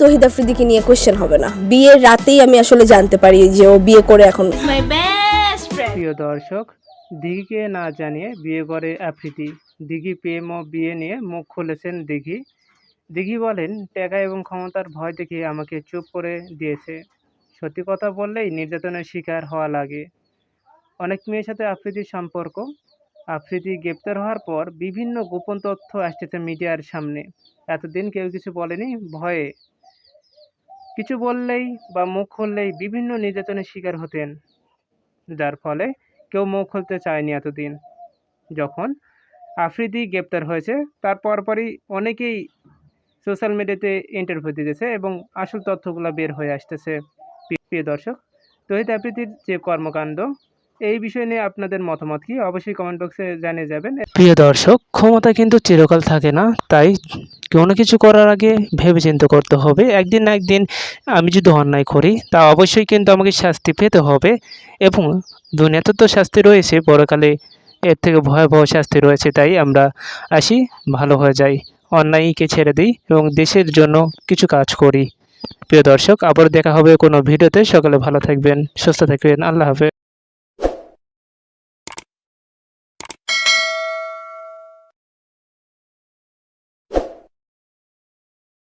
তহিদ আফ্রিদিকে নিয়ে কোয়েশ্চেন হবে না। বিয়ের রাতেই আমি আসলে জানতে পারি যে ও বিয়ে করে এখন. প্রিয় দর্শক দিঘিকে না জানিয়ে বিয়ে করে আফ্রিদি। দিঘি প্রেম ও বিয়ে নিয়ে মুখ খুলেছেন দিঘি। দিঘি বলেন টাকা এবং ক্ষমতার ভয় দেখিয়ে আমাকে চুপ করে দিয়েছে। সত্যি কথা বললেই নির্যাতনের শিকার হওয়া লাগে। অনেক মেয়ের সাথে আফ্রিদির সম্পর্ক। আফ্রিদি গ্রেপ্তার হওয়ার পর বিভিন্ন গোপন তথ্য আসতেছে মিডিয়ার সামনে। এতদিন কেউ কিছু বলেনি ভয়ে কিছু বললেই বা মুখ খুললেই বিভিন্ন নির্যাতনের শিকার হতেন। যার ফলে কেউ মুখ খুলতে চায়নি এতদিন। যখন আফ্রিদি গ্রেপ্তার হয়েছে, তার পরপরই অনেকেই সোশ্যাল মিডিয়াতে ইন্টারভিউ দিতেছে এবং আসল তথ্যগুলো বের হয়ে আসতেছে। প্রিয়- দর্শক, তহিদ আফ্রিদির যে কর্মকাণ্ড, এই বিষয় নিয়ে আপনাদের মতামত কি? অবশ্যই কমেন্ট বক্সে জানিয়ে যাবেন। প্রিয় দর্শক, ক্ষমতা কিন্তু চিরকাল থাকে না, তাই কোনো কিছু করার আগে ভেবে চিন্তা করতে হবে। একদিন না একদিন আমি যদি অন্যায় করি, তা অবশ্যই কিন্তু আমাকে শাস্তি পেতে হবে এবং দুনিয়াতে তো শাস্তি রয়েছে, পরকালে এর থেকে ভয়াবহ শাস্তি রয়েছে, তাই আমরা আসি, ভালো হয়ে যাই। অন্যায়কে ছেড়ে দিই এবং দেশের জন্য কিছু কাজ করি। প্রিয় দর্শক আবার দেখা হবে কোনো ভিডিওতে। সকালে ভালো থাকবেন, সুস্থ থাকবেন। আল্লাহ হাফেজ।